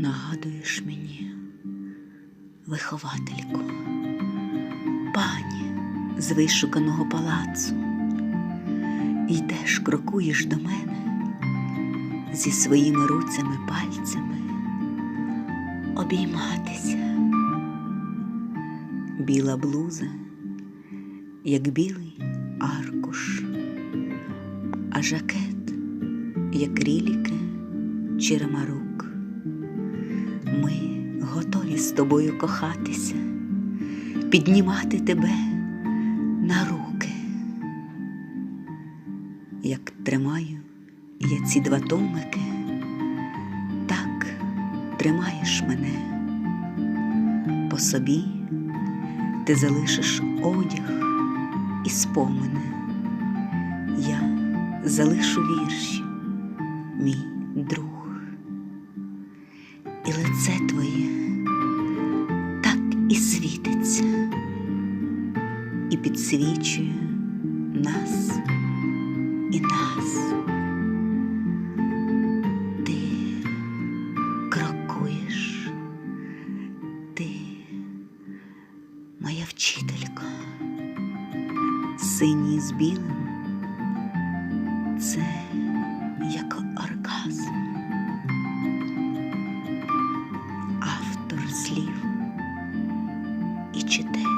нагадуєш мені, виховательку, пані з вишуканого палацу, йдеш, крокуєш до мене зі своїми руцями пальцями обійматися. Біла блуза, як білий аркуш, а жакет, як ріліки чи ремарук. Ми готові з тобою кохатися, піднімати тебе на руки. Як тримаю я ці два томики, так тримаєш мене. По собі ти залишиш одяг і спомини. Я залишу вірші, мій друг. І лице твоє і підсвічує нас і нас. Ти крокуєш, ти моя вчителька, синій з білим це як оргазм. Автор слів і читає.